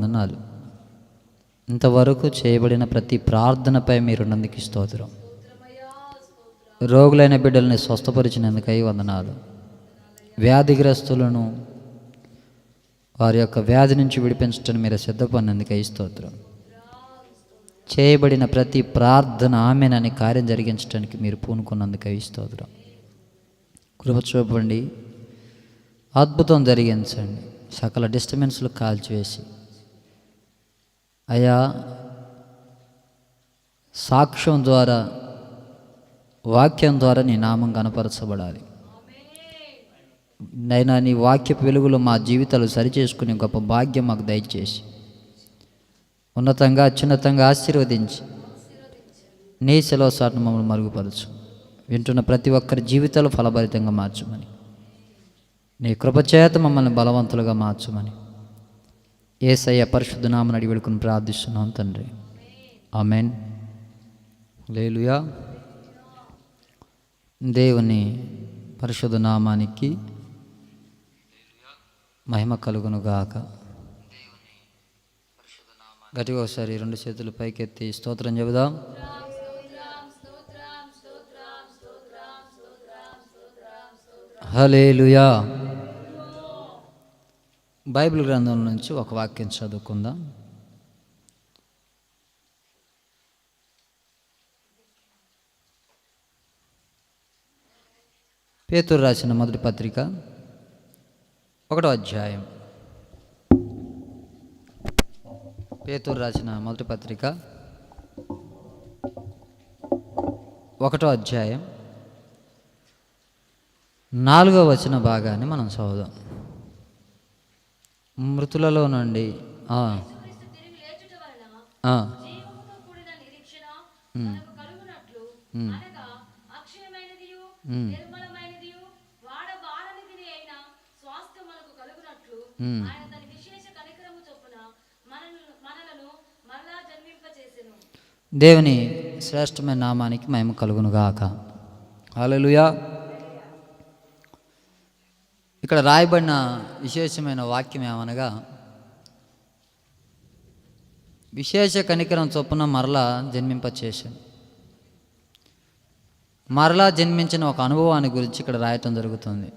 వందనాలు. ఇంతవరకు చేయబడిన ప్రతి ప్రార్థనపై మీరు నందుకు స్తోత్రం. రోగులైన బిడ్డల్ని స్వస్థపరిచినందుకై వందనాలు. వ్యాధిగ్రస్తులను వారి యొక్క వ్యాధి నుంచి విడిపించటం మీరు సిద్ధపడినందుకై స్తోత్రం. చేయబడిన ప్రతి ప్రార్థన ఆమెనని కార్యం జరిగించడానికి మీరు పూనుకున్నందుకై స్తోత్రం. కృప చూపండి. అద్భుతం జరిగించండి. సకల డిస్టర్బెన్స్లు కాల్చివేసి అయా సాక్ష్యం ద్వారా వాక్యం ద్వారా నీ నామం కనపరచబడాలి నైనా నీ వాక్య వెలుగులో మా జీవితాలు సరిచేసుకునే గొప్ప భాగ్యం మాకు దయచేసి. ఉన్నతంగా అత్యున్నతంగా ఆశీర్వదించి. నీ సెలవు సాటును మమ్మల్ని మరుగుపరచు. వింటున్న ప్రతి ఒక్కరి జీవితాలు ఫలభరితంగా మార్చమని. నీ కృపచేత మమ్మల్ని బలవంతులుగా మార్చమని. ఏసయ్య పరిశుద్ధనామని అడిగి వేడుకుని ప్రార్థిస్తున్నాం తండ్రి. ఆమెన్. లేలుయా దేవుని పరిశుద్ధ నామానికి మహిమ కలుగును గాక. గట్టిగా ఒకసారి రెండు చేతులు పైకెత్తి స్తోత్రం చెబుదాం. హలేలుయా బైబిల్ గ్రంథం నుంచి ఒక వాక్యం చదువుకుందాం. పేతురు రాసిన మొదటి పత్రిక ఒకటో అధ్యాయం. పేతురు రాసిన మొదటి పత్రిక ఒకటో అధ్యాయం. నాలుగో వచన భాగాన్ని మనం చదువుదాం. మృతులలో నుండి దేవుని శ్రేష్టమైన నామానికి మేము కలుగునుగాక. హల్లెలూయా. ఇక్కడ రాయబడిన విశేషమైన వాక్యం ఏమనగా విశేష కనికరం చొప్పున మరలా జన్మింపచేసాను మరలా జన్మించిన ఒక అనుభవాన్ని గురించి ఇక్కడ రాయటం జరుగుతుంది.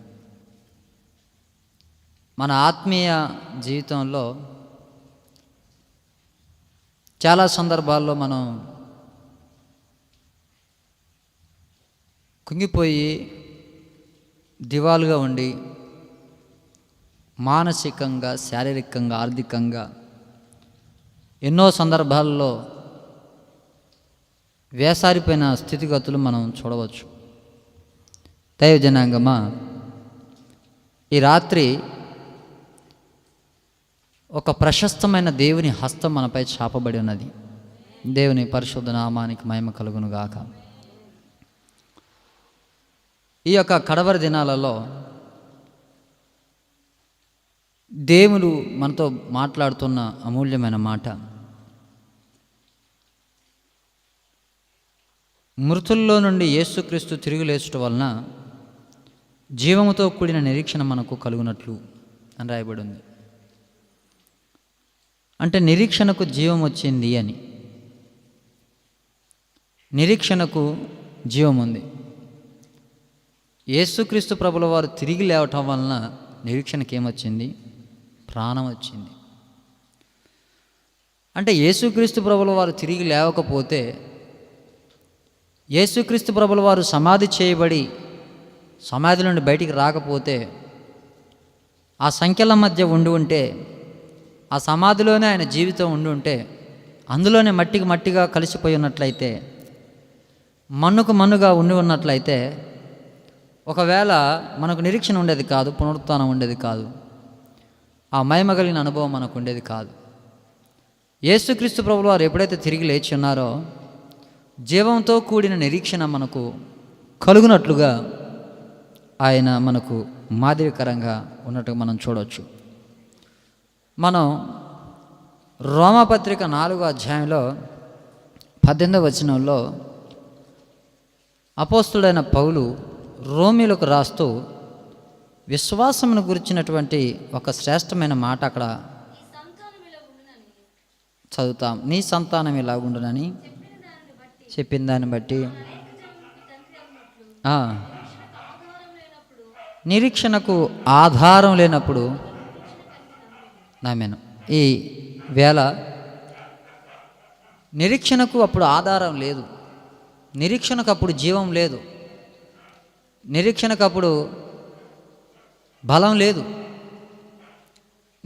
మన ఆత్మీయ జీవితంలో చాలా సందర్భాల్లో మనం కుంగిపోయి దివాలుగా ఉండి మానసికంగా శారీరకంగా ఆర్థికంగా ఎన్నో సందర్భాల్లో వేసారిపోయిన స్థితిగతులు మనం చూడవచ్చు. దైవ జనాంగమా ఈ రాత్రి ఒక ప్రశస్తమైన దేవుని హస్తం మనపై చాపబడి ఉన్నది. దేవుని పరిశుద్ధ నామానికి మహిమ కలుగును గాక ఈ యొక్క కడవరి దినాలలో దేవుడు మనతో మాట్లాడుతున్న అమూల్యమైన మాట. మృతుల్లో నుండి యేసుక్రీస్తు తిరిగి లేచుట వలన జీవముతో కూడిన నిరీక్షణ మనకు కలుగునట్లు అని రాయబడి ఉంది అంటే నిరీక్షణకు జీవం వచ్చింది అని. నిరీక్షణకు జీవం ఉంది. యేసుక్రీస్తు ప్రభుల వారు తిరిగి లేవటం వలన నిరీక్షణకి ఏమొచ్చింది ప్రాణం వచ్చింది. అంటే యేసుక్రీస్తు ప్రభుల వారు తిరిగి లేవకపోతే యేసుక్రీస్తు ప్రభుల వారు సమాధి చేయబడి సమాధి నుండి బయటికి రాకపోతే ఆ సంఖ్యల మధ్య ఉండి ఉంటే ఆ సమాధిలోనే ఆయన జీవితం ఉండి ఉంటే అందులోనే మట్టికి మట్టిగా కలిసిపోయి ఉన్నట్లయితే మన్నుకు మన్నుగా ఉండి ఉన్నట్లయితే ఒకవేళ మనకు నిరీక్షణ ఉండేది కాదు పునరుత్నం ఉండేది కాదు ఆ మహిమ కలిగిన అనుభవం మనకు ఉండేది కాదు. యేసుక్రీస్తు ప్రభులు వారు ఎప్పుడైతే తిరిగి లేచి ఉన్నారో జీవంతో కూడిన నిరీక్షణ మనకు కలుగునట్లుగా ఆయన మనకు మాదిరికరంగా ఉన్నట్టుగా మనం చూడవచ్చు మనం రోమపత్రిక నాలుగో అధ్యాయంలో పద్దెనిమిదవ వచనంలో అపోస్తుడైన పౌలు రోమిలకు రాస్తూ విశ్వాసమును గురించినటువంటి ఒక శ్రేష్టమైన మాట అక్కడ చదువుతాం. నీ సంతానం ఇలాగుండునని చెప్పిన దాన్ని బట్టి. నిరీక్షణకు ఆధారం లేనప్పుడు నమ్మాను. ఈ వేళ నిరీక్షణకు అప్పుడు ఆధారం లేదు. నిరీక్షణకు అప్పుడు జీవం లేదు. నిరీక్షణకు అప్పుడు బలం లేదు.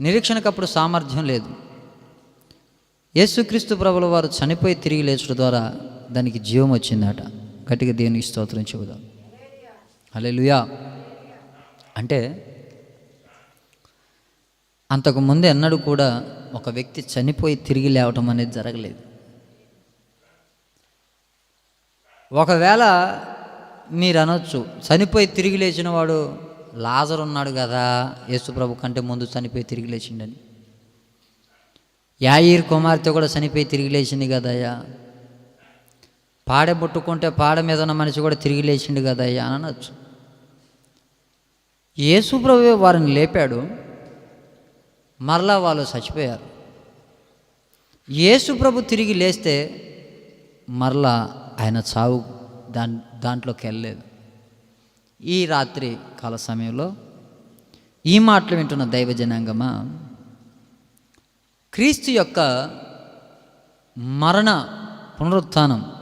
నిరీక్షణకప్పుడు సామర్థ్యం లేదు. యేసుక్రీస్తు ప్రభుల వారు చనిపోయి తిరిగి లేచడం ద్వారా దానికి జీవం వచ్చిందట. గట్టిగా దేవునికి స్తోత్రం చెబుదాం. అలే లుయా అంటే అంతకు ముందు ఎన్నడూ కూడా ఒక వ్యక్తి చనిపోయి తిరిగి లేవటం అనేది జరగలేదు. ఒకవేళ మీరు అనొచ్చు చనిపోయి తిరిగి లేచిన వాడు లాజర్ ఉన్నాడు కదా యేసుప్రభు కంటే ముందు చనిపోయి తిరిగి లేచిండని. యాయిర్ కుమార్తె కూడా చనిపోయి తిరిగి లేచింది కదయ్యా పాడె పుట్టుకుంటే పాడ మీద ఉన్న మనిషి కూడా తిరిగి లేచిండు కదయ్యా అని అనొచ్చు. యేసుప్రభు వారిని లేపాడు మరలా వాళ్ళు చచ్చిపోయారు. యేసుప్రభు తిరిగి లేస్తే మరలా ఆయన చావు దాని దాంట్లోకి వెళ్ళలేదు. ఈ రాత్రి కాల సమయంలో ఈ మాటలు వింటున్న దైవ జనాంగమా క్రీస్తు యొక్క మరణ పునరుత్థానం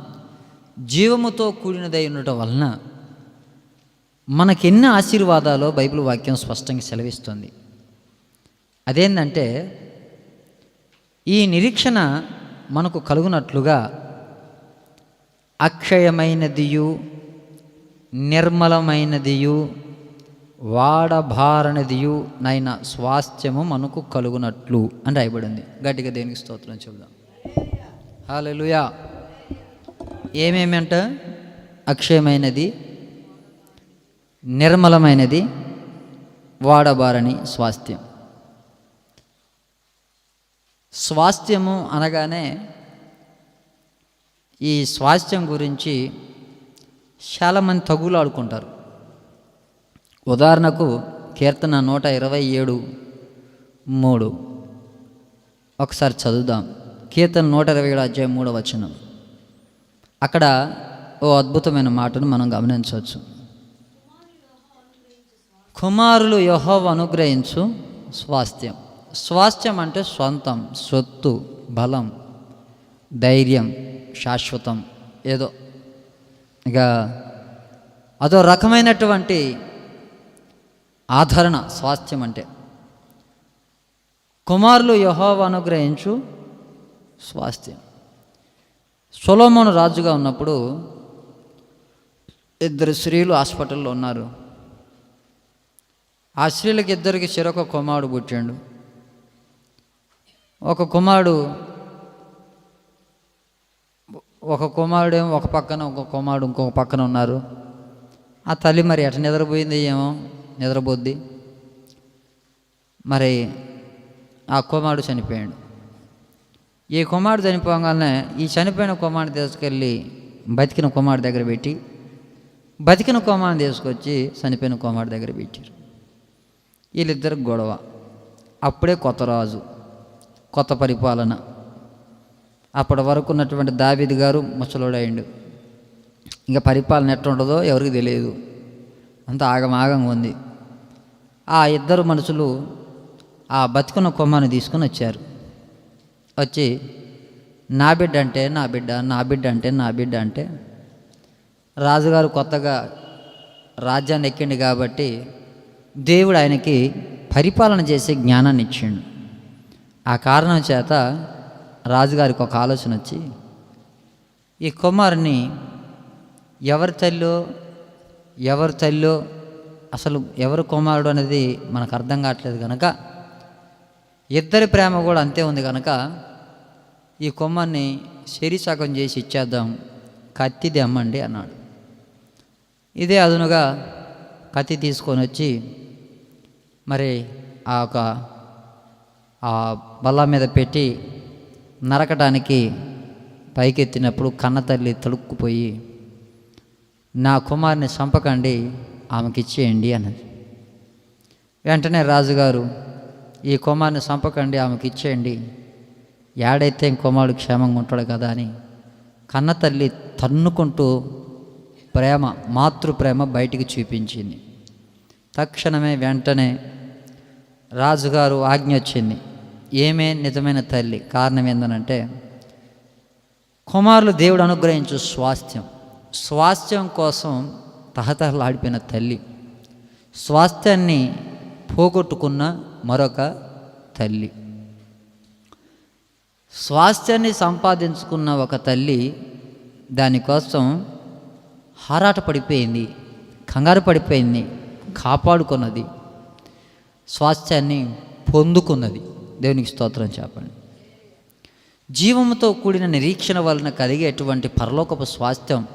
జీవముతో కూడినదై ఉండటం వలన మనకెన్ని ఆశీర్వాదాలో బైబిల్ వాక్యం స్పష్టంగా సెలవిస్తుంది. అదేంటంటే ఈ నిరీక్షణ మనకు కలుగునట్లుగా అక్షయమైనదియు నిర్మలమైనదియు వాడభారనిదియు నైన స్వాస్థ్యము మనకు కలుగునట్లు అని రాయబడింది. గట్టిగా దేనికి స్తోత్రం చెబుదాం. హాలలుయా ఏమేమంట? అక్షయమైనది నిర్మలమైనది వాడబారని స్వాస్థ్యం. స్వాస్థ్యము అనగానే ఈ స్వాస్థ్యం గురించి చాలామంది తగులాడుకుంటారు ఉదాహరణకు కీర్తన నూట ఇరవై ఏడు మూడు. ఒకసారి చదువుదాం. కీర్తన నూట ఇరవై ఏడు అధ్యాయం మూడో వచనం. అక్కడ ఓ అద్భుతమైన మాటను మనం గమనించవచ్చు. కుమారులు యహోవ అనుగ్రహించు స్వాస్థ్యం. స్వాస్థ్యం అంటే సొంతం సొత్తు బలం ధైర్యం శాశ్వతం ఏదో ఇక అదో రకమైనటువంటి ఆదరణ స్వాస్థ్యం అంటే. కుమారులు యహోవ అనుగ్రహించు స్వాస్థ్యం. సొలోమోను రాజుగా ఉన్నప్పుడు ఇద్దరు స్త్రీలు హాస్పిటల్లో ఉన్నారు. ఆ స్త్రీలకు ఇద్దరికి చిరొక కుమారుడు పుట్టాడు. ఒక కుమారుడు ఒక కుమారుడేమో ఒక పక్కన ఒక కుమారుడు ఇంకొక పక్కన ఉన్నారు. ఆ తల్లి మరి ఎట నిద్రపోయింది ఏమో నిద్రపోద్ది. మరి ఆ కుమారుడు చనిపోయాడు. ఈ కుమారుడు చనిపోగానే ఈ చనిపోయిన కుమారుడు తీసుకెళ్ళి బతికిన కుమారుడు దగ్గర పెట్టి బతికిన కుమారుని తీసుకొచ్చి చనిపోయిన కుమారుడు దగ్గర పెట్టారు. వీళ్ళిద్దరు గొడవ. అప్పుడే కొత్త రాజు కొత్త పరిపాలన. అప్పటి వరకు ఉన్నటువంటి దావిది గారు ముసలోడయిండు ఇంకా పరిపాలన ఎట్టుంటుందో ఎవరికి తెలియదు. అంత ఆగమాగంగా ఉంది. ఆ ఇద్దరు మనుషులు ఆ బతుకున్న కొమ్మను తీసుకుని వచ్చారు. వచ్చి నా బిడ్డ అంటే నా బిడ్డ నా బిడ్డ అంటే నా బిడ్డ అంటే రాజుగారు కొత్తగా రాజ్యాన్ని ఎక్కిండు కాబట్టి దేవుడు ఆయనకి పరిపాలన చేసే జ్ఞానాన్ని ఇచ్చిండు. ఆ కారణం చేత రాజుగారికి ఒక ఆలోచన వచ్చి ఈ కుమారుని ఎవరి తల్లో ఎవరి తల్లో అసలు ఎవరు కుమారుడు అనేది మనకు అర్థం కావట్లేదు కనుక ఇద్దరి ప్రేమ కూడా అంతే ఉంది కనుక ఈ కొమ్మని శరీసకం చేసి ఇచ్చేద్దాం కత్తిది అమ్మండి అన్నాడు. ఇదే అదునుగా కత్తి తీసుకొని వచ్చి మరి ఆ ఒక ఆ బల్ల మీద పెట్టి నరకడానికి పైకెత్తినప్పుడు కన్న తల్లి తలుక్కుపోయి నా కుమారుని చంపకండి ఆమెకి ఇచ్చేయండి అన్నది. వెంటనే రాజుగారు ఈ కుమారుని చంపకండి ఆమెకి ఇచ్చేయండి. ఏడైతే కుమారుడు క్షేమంగా ఉంటాడు కదా అని కన్న తల్లి తన్నుకుంటూ ప్రేమ మాతృ ప్రేమ బయటికి చూపించింది. తక్షణమే వెంటనే రాజుగారు ఆజ్ఞ వచ్చింది. ఏమే నిజమైన తల్లి కారణం ఏందనంటే కుమారులు దేవుడు అనుగ్రహించు స్వాస్థ్యం. స్వాస్థ్యం కోసం తహతహలాడిపోయిన తల్లి. స్వాస్థ్యాన్ని పోగొట్టుకున్న మరొక తల్లి. స్వాస్థ్యాన్ని సంపాదించుకున్న ఒక తల్లి దానికోసం హారాట పడిపోయింది కంగారు పడిపోయింది కాపాడుకున్నది స్వాస్థ్యాన్ని పొందుకున్నది. దేవునికి స్తోత్రం చెప్పండి. జీవముతో కూడిన నిరీక్షణ వలన కలిగేటువంటి పరలోకపు స్వాస్థ్యం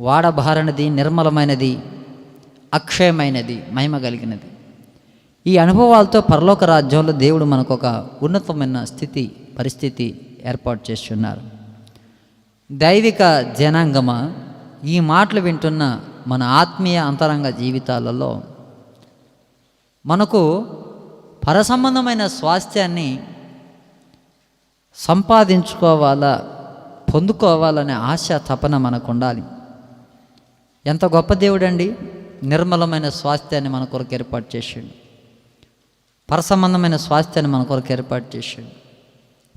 వాడబారనిది నిర్మలమైనది అక్షయమైనది మహిమ కలిగినది. ఈ అనుభవాలతో పరలోక రాజ్యంలో దేవుడు మనకు ఒక ఉన్నతమైన స్థితి పరిస్థితి ఏర్పాటు చేస్తున్నారు. దైవిక జనాంగమ? ఈ మాటలు వింటున్న మన ఆత్మీయ అంతరంగ జీవితాలలో మనకు పరసంబంధమైన స్వాస్థ్యాన్ని సంపాదించుకోవాలా పొందుకోవాలనే ఆశ తపన మనకు ఉండాలి. ఎంత గొప్ప దేవుడండి నిర్మలమైన స్వాస్థ్యాన్ని మన కొరకు ఏర్పాటు చేసాడు. పరసంబంధమైన స్వాస్థ్యాన్ని మన కొరకు ఏర్పాటు చేసాడు.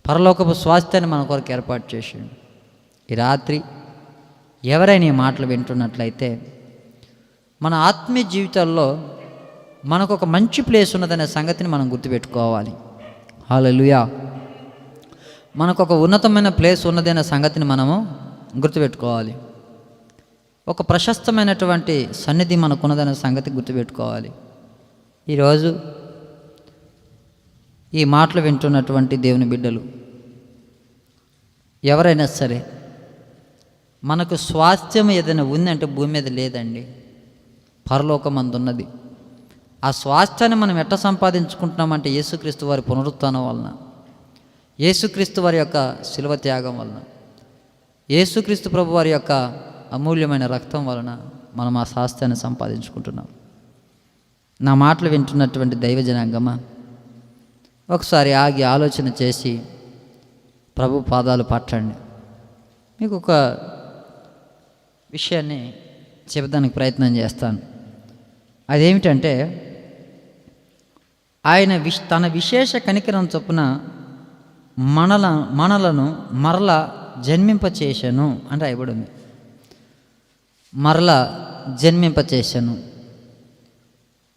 పరలోకపు స్వాస్థ్యాన్ని మన కొరకు ఏర్పాటు చేసాడు. ఈ రాత్రి ఎవరైనా ఈ మాటలు వింటున్నట్లయితే మన ఆత్మీయ జీవితాల్లో మనకు ఒక మంచి ప్లేస్ ఉన్నదనే సంగతిని మనం గుర్తుపెట్టుకోవాలి. హాలలుయా మనకు ఒక ఉన్నతమైన ప్లేస్ ఉన్నదనే సంగతిని మనము గుర్తుపెట్టుకోవాలి. ఒక ప్రశస్తమైనటువంటి సన్నిధి మనకున్నదనే సంగతి గుర్తుపెట్టుకోవాలి. ఈరోజు ఈ మాటలు వింటున్నటువంటి దేవుని బిడ్డలు ఎవరైనా సరే మనకు స్వాస్థ్యం ఏదైనా ఉందంటే భూమి మీద లేదండి. పరలోకమందు ఉన్నది ఆ స్వాస్థ్యాన్ని మనం ఎట్ట సంపాదించుకుంటున్నామంటే యేసుక్రీస్తు వారి పునరుత్థానం వలన యేసుక్రీస్తు వారి యొక్క శిలువ త్యాగం వలన యేసుక్రీస్తు ప్రభు వారి యొక్క అమూల్యమైన రక్తం వలన మనం ఆ స్వాస్థ్యాన్ని సంపాదించుకుంటున్నాం. నా మాటలు వింటున్నటువంటి దైవజనాంగమా ఒకసారి ఆగి ఆలోచన చేసి ప్రభు పాదాలు పట్టండి మీకు ఒక విషయాన్ని చెప్పడానికి ప్రయత్నం చేస్తాను. అదేమిటంటే ఆయన విష్ తన విశేష కనికరం చొప్పున మనల మనలను మరల జన్మింపచేశాను అని రాయబడింది. మరల జన్మింపచేశాను.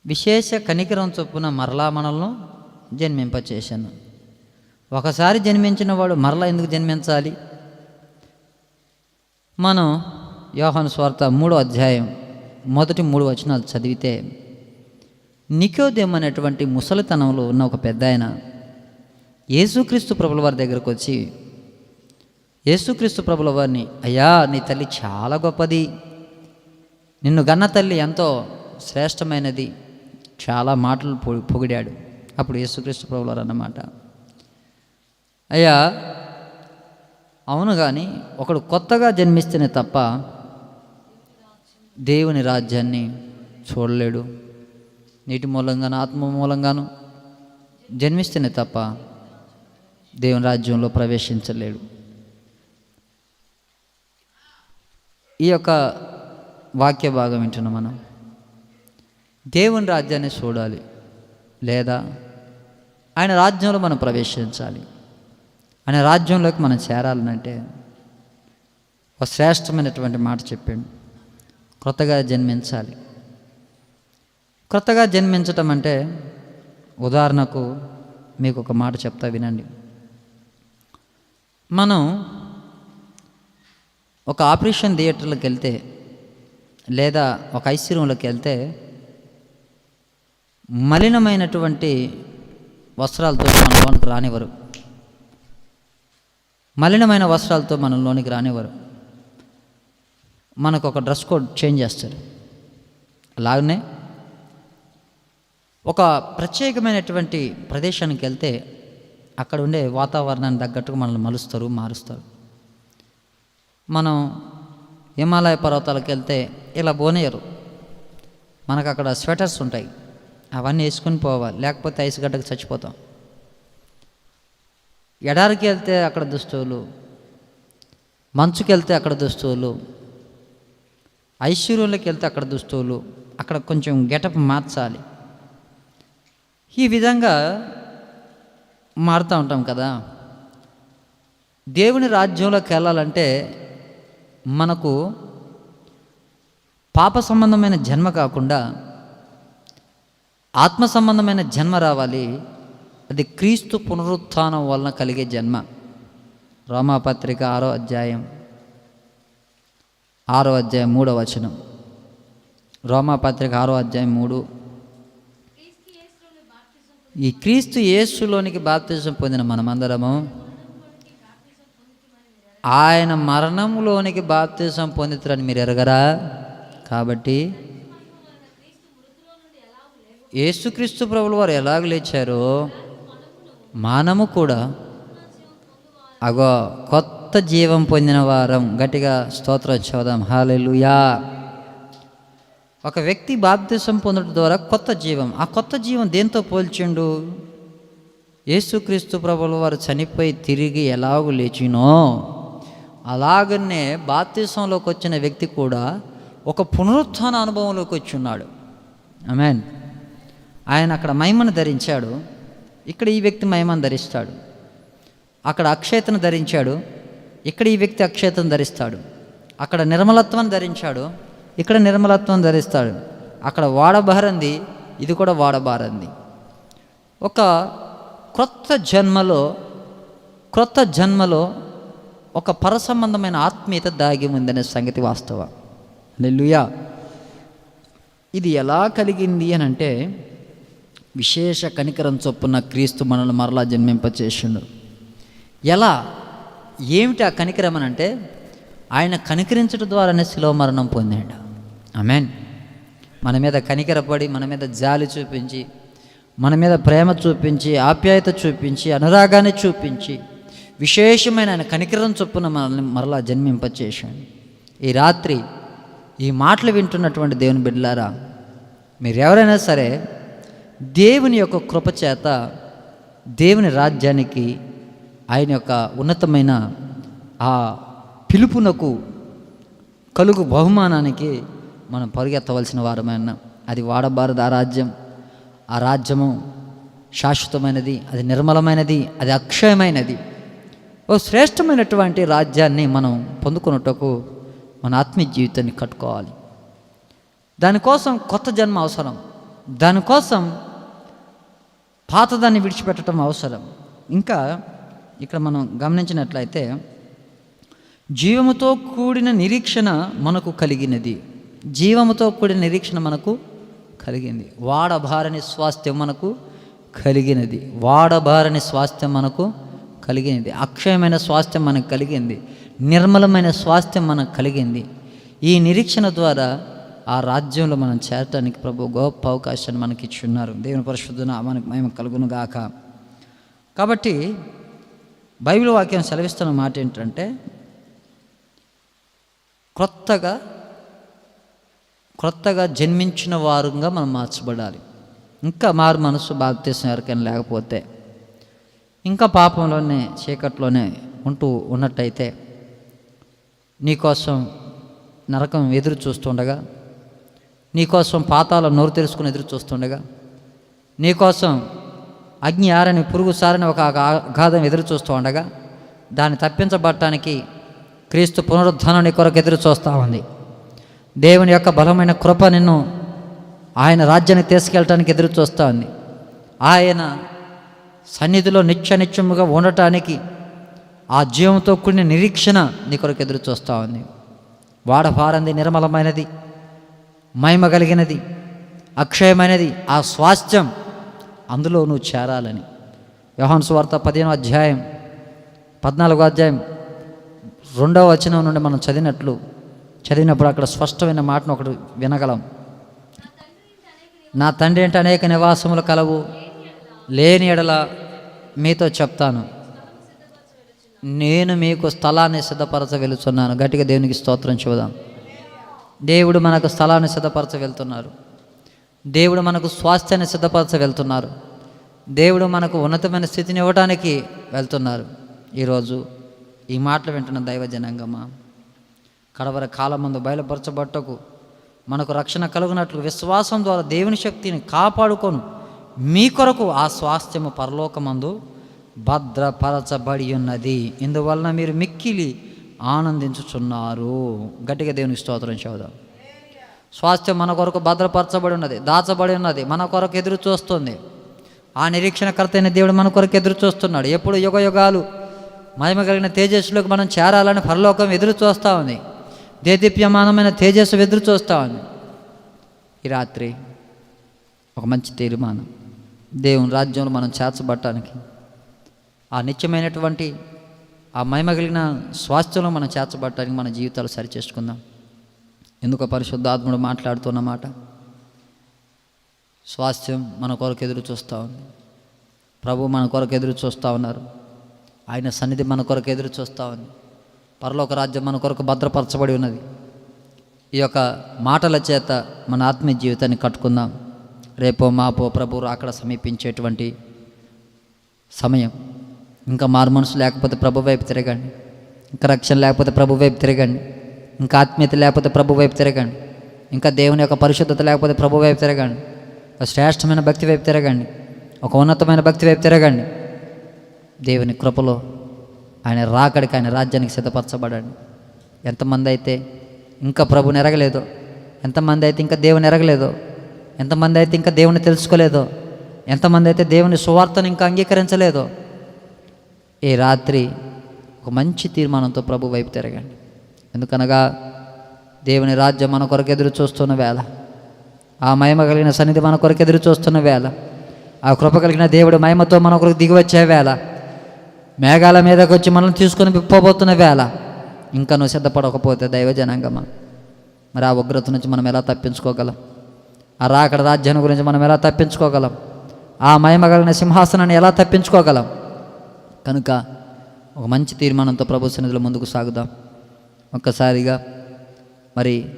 విశేష కనికరం చొప్పున మరలా మనలను జన్మింపచేశాను. ఒకసారి జన్మించిన వాడు మరలా ఎందుకు జన్మించాలి? మనం యోహన్ స్వార్థ మూడో అధ్యాయం మొదటి మూడు వచనాలు చదివితే నికోదేమ్ అనేటువంటి ముసలితనంలో ఉన్న ఒక పెద్ద ఆయన యేసుక్రీస్తు ప్రభుల వారి దగ్గరకు వచ్చి యేసుక్రీస్తు ప్రభుల వారిని అయ్యా నీ తల్లి చాలా గొప్పది. నిన్ను గన్న తల్లి ఎంతో శ్రేష్టమైనది. చాలా మాటలు పొ- పొగిడాడు. అప్పుడు యేసుక్రీస్తు ప్రభుల వారు అన్నమాట. అయ్యా అవును కానీ ఒకడు కొత్తగా జన్మిస్తేనే తప్ప దేవుని రాజ్యాన్ని చూడలేడు. నీటి మూలంగాను ఆత్మ మూలంగాను జన్మిస్తేనే తప్ప దేవుని రాజ్యంలో ప్రవేశించలేడు. ఈ యొక్క వాక్య భాగం వింటున్నాం మనం దేవుని రాజ్యాన్ని చూడాలి లేదా ఆయన రాజ్యంలో మనం ప్రవేశించాలి. ఆయన రాజ్యంలోకి మనం చేరాలనంటే ఒక శ్రేష్టమైనటువంటి మాట చెప్పాడు. క్రొత్తగా జన్మించాలి. క్రొత్తగా జన్మించటం అంటే ఉదాహరణకు మీకు ఒక మాట చెప్తా వినండి. మనం ఒక ఆపరేషన్ థియేటర్లోకి వెళ్తే లేదా ఒక ఐసీ రూమ్లోకి వెళ్తే మలినమైనటువంటి వస్త్రాలతో మన లోనికి రానివ్వరు. మలినమైన వస్త్రాలతో మన లోనికి రానివ్వరు. మనకు ఒక డ్రెస్ కోడ్ చేంజ్ చేస్తారు. అలాగనే ఒక ప్రత్యేకమైనటువంటి ప్రదేశానికి వెళ్తే అక్కడ ఉండే వాతావరణాన్ని తగ్గట్టుగా మనల్ని మలుస్తారు మారుస్తారు. మనం హిమాలయ పర్వతాలకు వెళ్తే ఇలా బోనేయరు మనకు అక్కడ స్వెటర్స్ ఉంటాయి. అవన్నీ వేసుకుని పోవాలి. లేకపోతే ఐస్ గడ్డకు చచ్చిపోతాం. ఎడారికి వెళ్తే అక్కడ దుస్తువులు మంచుకి వెళ్తే అక్కడ దుస్తువులు ఐశ్వర్యంలోకి వెళ్తే అక్కడ దుస్తువులు అక్కడ కొంచెం గెటప్ మార్చాలి. ఈ విధంగా మారుతూ ఉంటాం కదా. దేవుని రాజ్యంలోకి వెళ్ళాలంటే మనకు పాప సంబంధమైన జన్మ కాకుండా ఆత్మ సంబంధమైన జన్మ రావాలి. అది క్రీస్తు పునరుత్థానం వలన కలిగే జన్మ. రోమాపత్రిక ఆరో అధ్యాయం ఆరో అధ్యాయం మూడో వచనం. రోమాపత్రిక ఆరో అధ్యాయం మూడు. ఈ క్రీస్తు యేసులోనికి బాప్తిజం పొందిన మనమందరము ఆయన మరణంలోనికి బాప్తిజం పొందుతారని మీరు ఎరగరా? కాబట్టి యేసుక్రీస్తు ప్రభులు వారు ఎలాగ లేచారో మనము కూడా అగో కొత్త జీవం పొందిన వారం గట్టిగా స్తోత్రం చదుదాం హాలెలుయా ఒక వ్యక్తి బాప్తిసం పొందడం ద్వారా కొత్త జీవం. ఆ కొత్త జీవం దేంతో పోల్చిండు? యేసుక్రీస్తు ప్రభుల వారు చనిపోయి తిరిగి ఎలాగూ లేచినో? అలాగనే బాప్తిసంలోకి వచ్చిన వ్యక్తి కూడా ఒక పునరుత్థాన అనుభవంలోకి వచ్చి ఉన్నాడు అమెన్ ఆయన అక్కడ మహిమను ధరించాడు. ఇక్కడ ఈ వ్యక్తి మహిమను ధరిస్తాడు. అక్కడ అక్షయతను ధరించాడు. ఇక్కడ ఈ వ్యక్తి అక్షయతను ధరిస్తాడు. అక్కడ నిర్మలత్వాన్ని ధరించాడు. ఇక్కడ నిర్మలత్వం ధరిస్తాడు. అక్కడ వాడబారంది ఇది కూడా వాడబారంది ఒక క్రొత్త జన్మలో క్రొత్త జన్మలో ఒక పరసంబంధమైన ఆత్మీయత దాగి ఉందనే సంగతి వాస్తవం. నెల్లుయా ఇది ఎలా కలిగింది అని అంటే విశేష కనికరం చొప్పున క్రీస్తు మనల్ని మరలా జన్మింపచేసిండు. ఎలా? ఏమిటి ఆ కనికరం అని అంటే ఆయన కనికరించడం ద్వారానే శిలో మరణం పొందాడు. ఆమెన్. మన మీద కనికరపడి మన మీద జాలి చూపించి మన మీద ప్రేమ చూపించి ఆప్యాయత చూపించి అనురాగాన్ని చూపించి విశేషమైన ఆయన కనికరం చొప్పున మనల్ని మరలా జన్మింపచేశాడు. ఈ రాత్రి ఈ మాటలు వింటున్నటువంటి దేవుని బిడ్డలారా మీరు ఎవరైనా సరే దేవుని యొక్క కృపచేత దేవుని రాజ్యానికి ఆయన యొక్క ఉన్నతమైన ఆ పిలుపునకు కలుగు బహుమానానికి మనం పరుగెత్తవలసిన వారమైన అది వాడబారదు ఆ రాజ్యం. ఆ రాజ్యము శాశ్వతమైనది అది నిర్మలమైనది అది అక్షయమైనది. ఓ శ్రేష్టమైనటువంటి రాజ్యాన్ని మనం పొందుకున్నటకు మన ఆత్మీయ జీవితాన్ని కట్టుకోవాలి. దానికోసం కొత్త జన్మ అవసరం. దానికోసం పాతదాన్ని విడిచిపెట్టడం అవసరం. ఇంకా ఇక్కడ మనం గమనించినట్లయితే జీవముతో కూడిన నిరీక్షణ మనకు కలిగినది. జీవముతో కూడిన నిరీక్షణ మనకు కలిగింది. వాడభారని స్వాస్థ్యం మనకు కలిగినది. వాడభారని స్వాస్థ్యం మనకు కలిగినది. అక్షయమైన స్వాస్థ్యం మనకు కలిగింది. నిర్మలమైన స్వాస్థ్యం మనకు కలిగింది. ఈ నిరీక్షణ ద్వారా ఆ రాజ్యంలో మనం చేరటానికి ప్రభు గొప్ప అవకాశాన్ని మనకి ఇచ్చి ఉన్నారు దేవుని పరిశుద్ధన మనకు మేము కలుగునుగాక. కాబట్టి బైబిల్ వాక్యం సెలవిస్తున్న మాట ఏంటంటే క్రొత్తగా క్రొత్తగా జన్మించిన వారుగా మనం మార్చబడాలి. ఇంకా మారు మనసు బాప్తీసం ఎవరికైనా లేకపోతే ఇంకా పాపంలోనే చీకట్లోనే ఉంటూ ఉన్నట్టయితే నీకోసం నరకం ఎదురు చూస్తుండగా నీకోసం పాతాల నోరు తెరుచుకుని ఎదురు చూస్తుండగా నీకోసం అగ్ని ఆరని పురుగు సారని ఒక అఘాధం ఎదురు చూస్తూ ఉండగా దాన్ని తప్పించబడటానికి క్రీస్తు పునరుద్ధానం నీ కొరకు ఎదురు చూస్తూ ఉంది. దేవుని యొక్క బలమైన కృప నిన్ను ఆయన రాజ్యానికి తీసుకెళ్ళటానికి ఎదురు చూస్తూ ఉంది. ఆయన సన్నిధిలో నిత్యనిత్యముగా ఉండటానికి ఆ జీవంతో కూడిన నిరీక్షణ నీ కొరకు ఎదురు చూస్తూ ఉంది. వాడపారంది నిర్మలమైనది మహిమ కలిగినది అక్షయమైనది ఆ స్వాస్థ్యం అందులో నువ్వు చేరాలని. యోహాను సువార్త పదిహేనో అధ్యాయం పద్నాలుగో అధ్యాయం రెండవ వచనం నుండి మనం చదివినట్లు చదివినప్పుడు అక్కడ స్పష్టమైన మాటను ఒకటి వినగలం. నా తండ్రి అంటే అనేక నివాసములు కలవు లేని ఎడల మీతో చెప్తాను. నేను మీకు స్థలాన్ని సిద్ధపరచ వెళుతున్నాను గట్టిగా దేవునికి స్తోత్రం చూద్దాం దేవుడు మనకు స్థలాన్ని సిద్ధపరచ వెళ్తున్నారు దేవుడు మనకు స్వాస్థ్యాన్ని సిద్ధపరచ వెళ్తున్నారు దేవుడు మనకు ఉన్నతమైన స్థితిని ఇవ్వడానికి వెళ్తున్నారు. ఈరోజు ఈ మాటలు వింటున్న దైవ జనాంగమా? కడవర కాలమందు బయలుపరచబట్టకు. మనకు రక్షణ కలుగునట్లు విశ్వాసం ద్వారా దేవుని శక్తిని కాపాడుకొను. మీ కొరకు ఆ స్వాస్థ్యము పరలోకమందు భద్రపరచబడి ఉన్నది ఇందువలన మీరు మిక్కిలి ఆనందించుచున్నారు. గట్టిగా దేవుని స్తోత్రం చెబుదాం. స్వాస్థ్యం మన కొరకు భద్రపరచబడి ఉన్నది దాచబడి ఉన్నది మన కొరకు ఎదురు చూస్తుంది ఆ నిరీక్షణకర్త అయిన దేవుడు మన కొరకు ఎదురు చూస్తున్నాడు ఎప్పుడు యుగ యుగాలు మహిమ కలిగిన తేజస్సులోకి మనం చేరాలని పరలోకం ఎదురు చూస్తూ ఉంది. దేదీప్యమానమైన తేజస్సు ఎదురు చూస్తామని ఉంది. ఈ రాత్రి ఒక మంచి తీర్మానం. దేవుని రాజ్యంలో మనం చేర్చబట్టడానికి ఆ నిత్యమైనటువంటి ఆ మహిమ స్వాస్థ్యంలో మనం చేర్చబట్టడానికి మన జీవితాలు సరిచేసుకుందాం. ఎందుకు పరిశుద్ధాత్ముడు మాట్లాడుతున్నమాట స్వాస్థ్యం మన కొరకు ఎదురు చూస్తూ ఉంది. ప్రభు మన కొరకు ఎదురు చూస్తూ ఉన్నారు. ఆయన సన్నిధి మన కొరకు ఎదురు చూస్తూ ఉంది. పరలోక రాజ్యం మన కొరకు భద్రపరచబడి ఉన్నది. ఈ యొక్క మాటల చేత మన ఆత్మీయ జీవితాన్ని కట్టుకుందాం. రేపో మాపో ప్రభు అక్కడ సమీపించేటువంటి సమయం. ఇంకా మారు మనసు లేకపోతే ప్రభు వైపు తిరగండి. ఇంకా రక్షణ లేకపోతే ప్రభు వైపు తిరగండి. ఇంకా ఆత్మీయత లేకపోతే ప్రభు వైపు తిరగండి. ఇంకా దేవుని యొక్క పరిశుద్ధత లేకపోతే ప్రభు వైపు తిరగండి. ఒక శ్రేష్టమైన భక్తి వైపు తిరగండి. ఒక ఉన్నతమైన భక్తి వైపు తిరగండి. దేవుని కృపలో ఆయన రాకడికి ఆయన రాజ్యానికి సిద్ధపరచబడండి. ఎంతమంది అయితే ఇంకా ప్రభుని ఎరగలేదో ఎంతమంది అయితే ఇంకా దేవుని ఎరగలేదో ఎంతమంది అయితే ఇంకా దేవుని తెలుసుకోలేదో ఎంతమంది అయితే దేవుని సువార్తను ఇంకా అంగీకరించలేదో ఈ రాత్రి ఒక మంచి తీర్మానంతో ప్రభు వైపు తిరగండి. ఎందుకనగా దేవుని రాజ్యం మన కొరకు ఎదురు చూస్తున్న వేళ ఆ మహిమ కలిగిన సన్నిధి మన కొరకు ఎదురు చూస్తున్న వేళ ఆ కృప కలిగిన దేవుడి మహిమతో మన కొరకు దిగి వచ్చే వేళ మేఘాల మీదకి వచ్చి మనల్ని తీసుకొని విప్పబోతున్న వేళ ఇంకా నువ్వు సిద్ధపడకపోతే దైవ జనాంగమా మరి ఆ ఉగ్రత నుంచి మనం ఎలా తప్పించుకోగలం? ఆ రాకడ రాజ్యాన్ని గురించి మనం ఎలా తప్పించుకోగలం? ఆ మహిమ సింహాసనాన్ని ఎలా తప్పించుకోగలం? కనుక ఒక మంచి తీర్మానంతో ప్రభు సన్నిధిలో ముందుకు సాగుదాం. ఒక్కసారిగా మరి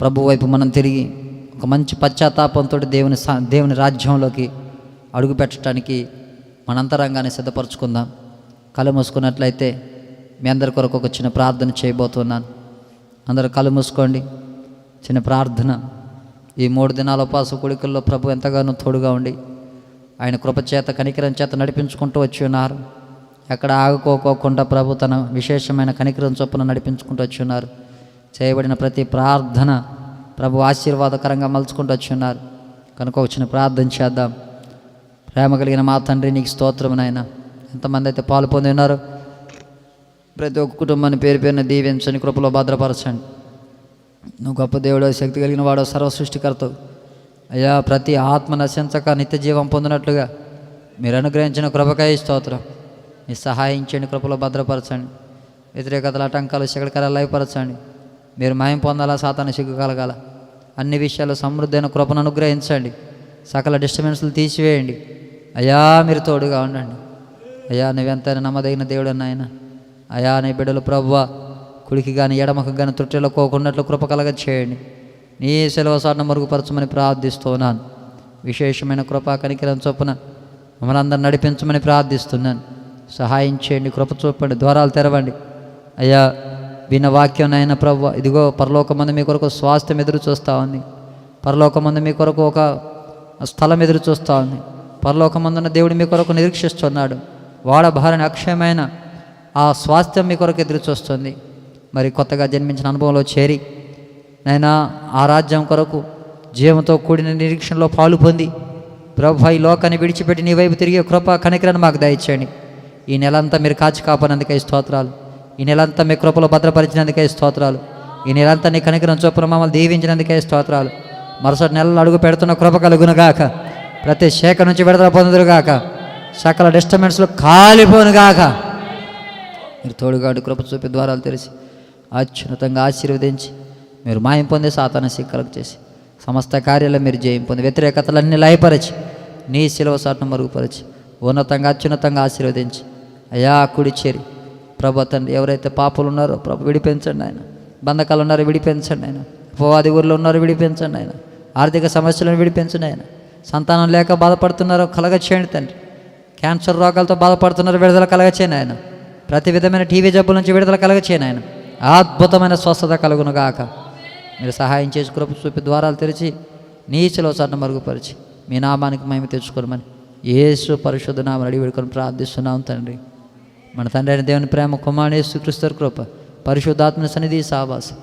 ప్రభు వైపు మనం తిరిగి ఒక మంచి పశ్చాత్తాపంతో దేవుని సా- దేవుని రాజ్యంలోకి అడుగు మనంతరంగానే మన సిద్ధపరచుకుందాం. కళ్ళు మూసుకున్నట్లయితే మీ అందరి కొరకు ఒక చిన్న ప్రార్థన చేయబోతున్నాను. అందరూ కళ్ళు మూసుకోండి. చిన్న ప్రార్థన. ఈ మూడు దినాల ఉపవాస కుడికల్లో ప్రభు ఎంతగానో తోడుగా ఉండి ఆయన కృపచేత కనికరం చేత నడిపించుకుంటూ వచ్చి ఉన్నారు. ఎక్కడ ఆగుకోకోకుండా ప్రభు తన విశేషమైన కనికరం చొప్పున నడిపించుకుంటూ వచ్చి ఉన్నారు. చేయబడిన ప్రతి ప్రార్థన ప్రభు ఆశీర్వాదకరంగా మలుచుకుంటూ వచ్చి ఉన్నారు. కనుక వచ్చిన ప్రార్థన చేద్దాం. ప్రేమ కలిగిన మా తండ్రి నీకు స్తోత్రం నాయన. ఎంతమంది అయితే పాలు పొంది ఉన్నారు ప్రతి ఒక్క కుటుంబాన్ని పేరు పేరున దీవించని కృపలో భద్రపరచండి. నువ్వు గొప్ప దేవుడు శక్తి కలిగిన వాడు సర్వసృష్టికర్తవు అయ్యా ప్రతి ఆత్మ నశించక నిత్య జీవం పొందినట్లుగా మీరు అనుగ్రహించిన కృపకాయ స్తోత్రం. మీ సహాయించండి కృపలో భద్రపరచండి. వ్యతిరేకతలు ఆటంకాలు శకడకరాలు లయపరచండి. మీరు మాయం పొందాలా సాతాన్ని సిగ్గు కలగాల? అన్ని విషయాలు సమృద్ధైన కృపను అనుగ్రహించండి. సకల డిస్టర్బెన్స్లు తీసివేయండి. అయ్యా మీరు తోడుగా ఉండండి. అయ్యా నువ్వెంతైనా నమ్మదగిన దేవుడు నాయన. అయా నీ బిడ్డలు ప్రవ్వ కుడికి కానీ ఎడమకు కానీ త్రుటిలో కోకున్నట్లు కృప కలగ చేయండి. నీ సెలవు మరుగుపరచమని ప్రార్థిస్తున్నాను. విశేషమైన కృపా కనికరం చొప్పున మమ్మల్ని అందరిని నడిపించమని ప్రార్థిస్తున్నాను. సహాయం చేయండి కృప చూపండి ద్వారాలు తెరవండి. అయ్యా విన్న వాక్యం నాయన ప్రవ్వ ఇదిగో పరలోకమందు మీ కొరకు స్వాస్థ్యం ఎదురు చూస్తూ ఉంది. పరలోకమందు మీ కొరకు ఒక స్థలం ఎదురు చూస్తూ ఉంది. పరలోకమందున్న దేవుడు మీ కొరకు నిరీక్షిస్తున్నాడు. వాడ భారని అక్షయమైన ఆ స్వాస్థ్యం మీ కొరకు ఎదురు చూస్తుంది. మరి కొత్తగా జన్మించిన అనుభవంలో చేరి నైనా ఆ రాజ్యం కొరకు జీవంతో కూడిన నిరీక్షణలో పాలు పొంది ప్రభు ఈ లోకాన్ని విడిచిపెట్టి నీ వైపు తిరిగే కృప కనికరాన్ని మాకు దయచేయండి. ఈ నెలంతా మీరు కాచి కాపాడినందుకే స్తోత్రాలు. ఈ నెలంతా మీ కృపలో భద్రపరిచినందుకే స్తోత్రాలు. ఈ నెలంతా నీ కనికరం చొప్పున మమ్మల్ని దీవించినందుకే స్తోత్రాలు. మరుసటి నెలలు అడుగు పెడుతున్న కృప కలుగునుగాక ప్రతి శాఖ నుంచి విడుదల పొందుదురుగాక సకల డిస్టర్బెన్స్లు కాలిపోనుగాక మీరు తోడుగాడు కృప చూపి ద్వారాలు తెరిచి అత్యున్నతంగా ఆశీర్వదించి మీరు మాయం పొంది సాతాన సిక్కలకు చేసి సమస్త కార్యాలు మీరు జయం పొంది వ్యతిరేకతలన్నీ లయపరచి నీ శిలవ సాటును మరుగుపరిచి ఉన్నతంగా అత్యున్నతంగా ఆశీర్వదించి అయా కుడి చేరి ప్రభు తండ్రి ఎవరైతే పాపలు ఉన్నారో ప్రభు విడిపించండి ఆయన. బంధకాలు ఉన్నారో విడిపించండి ఆయన. ఉపవాది ఊర్లో ఉన్నారో విడిపించండి ఆయన. ఆర్థిక సమస్యలను విడిపించండి ఆయన. సంతానం లేక బాధపడుతున్నారో కలగ చేయండి తండ్రి. క్యాన్సర్ రోగాలతో బాధపడుతున్నారు విడుదల కలగచేయను ఆయన. ప్రతి విధమైన టీవీ జబ్బుల నుంచి విడుదల కలగచేయను ఆయన. అద్భుతమైన స్వస్థత కలుగునుగాక మీరు సహాయం చేసి కృప చూపి ద్వారాలు తెరిచి నీచలో సన్న మరుగుపరిచి మీ నామానికి మేము తెచ్చుకోమని యేసు పరిశుద్ధ నామని అడిగి వేడుకొని ప్రార్థిస్తున్నాం తండ్రి. మన తండ్రి అయిన దేవుని ప్రేమ కుమారేసు క్రిస్తర్ కృప పరిశుద్ధాత్మ సన్నిధి సావాసం.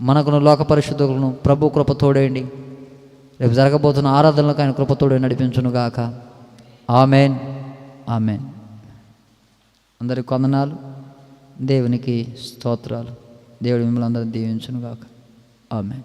మనకును లోక పరిశుద్ధులను ప్రభు కృప తోడేయండి. రేపు జరగబోతున్న ఆరాధనలకు ఆయన కృప తోడే నడిపించును గాక. ఆమెన్. ఆమెన్. అందరి కొందనాలు దేవునికి స్తోత్రాలు. దేవుడు మిమ్మల్ని అందరూ దీవించునుగాక. ఆమెన్.